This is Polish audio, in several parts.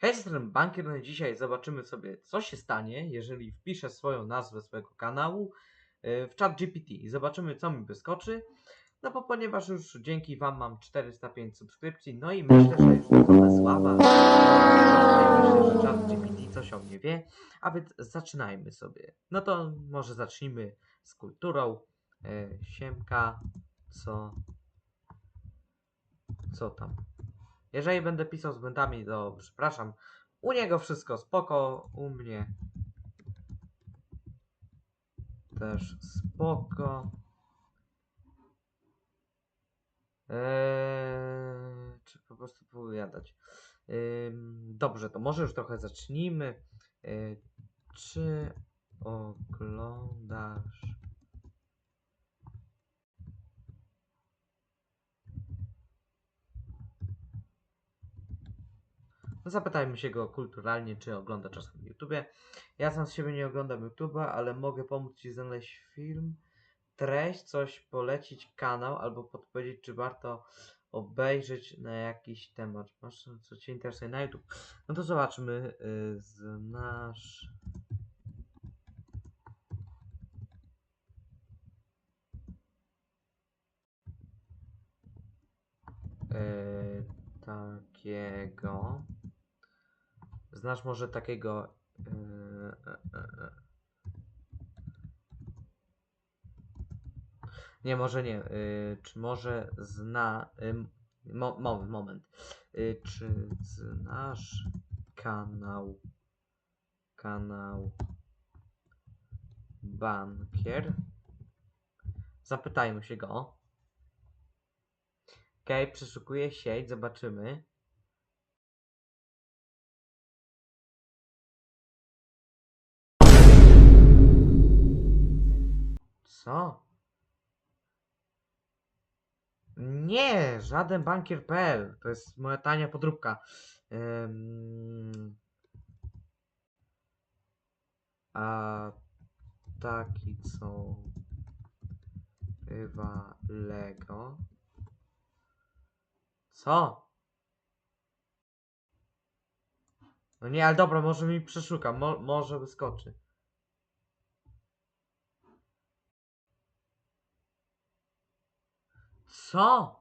Hej, Bankier, no i dzisiaj zobaczymy sobie, co się stanie, jeżeli wpiszę swoją nazwę swojego kanału y, w chat GPT i zobaczymy, co mi wyskoczy. No bo ponieważ już dzięki Wam mam 405 subskrypcji, no i myślę, że już trochę sława. Myślę, że chat GPT coś o mnie wie, a więc zaczynajmy sobie. No to może zacznijmy z kulturą. Y, Siemka, co... Co tam? Jeżeli będę pisał z błędami, to przepraszam. U niego wszystko spoko, u mnie też spoko. Eee, czy po prostu powiadać? Ym, dobrze, to może już trochę zacznijmy. Eee, czy oglądasz Zapytajmy się go kulturalnie, czy ogląda czasem YouTube. Ja sam z siebie nie oglądam YouTube'a, ale mogę pomóc Ci znaleźć film, treść, coś polecić, kanał, albo podpowiedzieć, czy warto obejrzeć na jakiś temat. Masz co Cię interesuje na YouTube? No to zobaczmy. Yy, znasz... Yy, takiego... Znasz może takiego. E, e, e. Nie, może nie. Czy może zna. Mo, moment, moment. Czy znasz kanał. Kanał. Bankier? Zapytajmy się go. Okej, okay, przeszukuję sieć, zobaczymy. Co? Nie, żaden bankier.pl. To jest moja tania podróbka. Ym... A taki co bywa Lego. Co? No nie, ale dobra, może mi przeszuka, mo może wyskoczy. Co?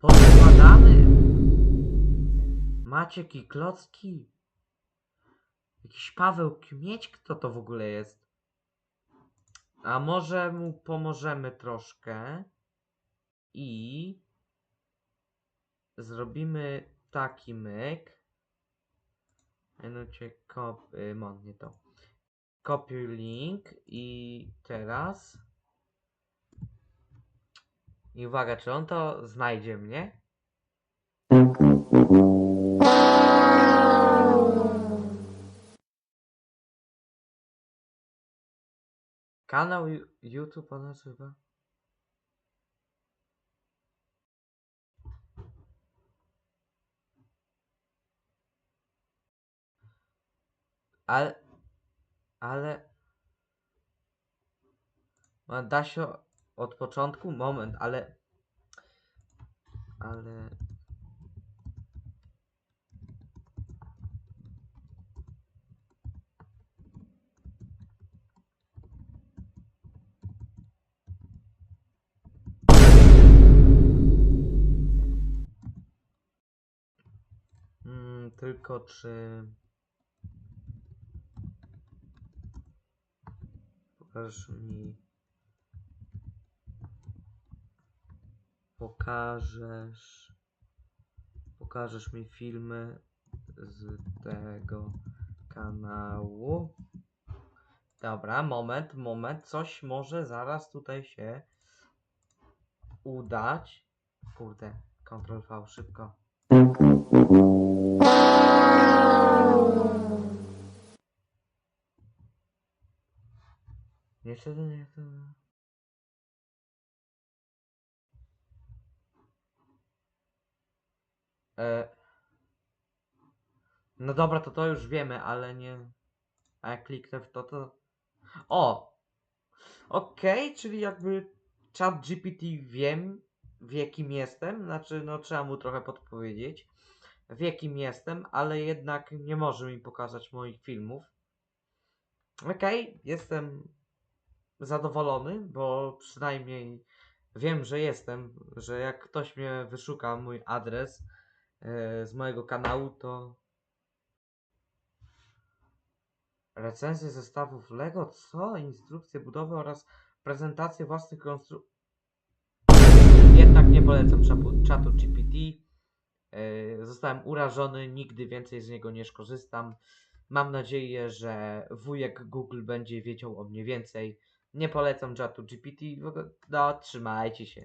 Podkładamy. Maciek i Klocki. Jakiś Paweł Kmieć? Kto to w ogóle jest? A może mu pomożemy troszkę i zrobimy taki myk. Mianowicie kop... Y, mon, nie to. Kopiuj link i teraz. I uwaga, czy on to znajdzie mnie? Kanał YouTube on nazywa? Ale ale. Da się od początku? Moment, ale. Ale. Mm, tylko czy. Pokaż mi. Pokażesz. Pokażesz mi filmy z tego kanału. Dobra, moment, moment. Coś może zaraz tutaj się udać. Kurde, Ctrl V szybko. Niestety nie to. E... No dobra, to to już wiemy, ale nie. A jak kliknę w to, to. O! Okej, czyli jakby chat GPT wiem, wie kim jestem, znaczy no trzeba mu trochę podpowiedzieć, wie kim jestem, ale jednak nie może mi pokazać moich filmów. Okej, jestem zadowolony, bo przynajmniej wiem, że jestem, że jak ktoś mnie wyszuka, mój adres e, z mojego kanału, to recenzje zestawów Lego, co? Instrukcje budowy oraz prezentacje własnych konstrukcji. Jednak nie polecam czatu, GPT. E, Zostałem urażony, nigdy więcej z niego nie skorzystam. Mam nadzieję, że wujek Google będzie wiedział o mnie więcej. Nie polecam czatu GPT. ogóle- No, trzymajcie się.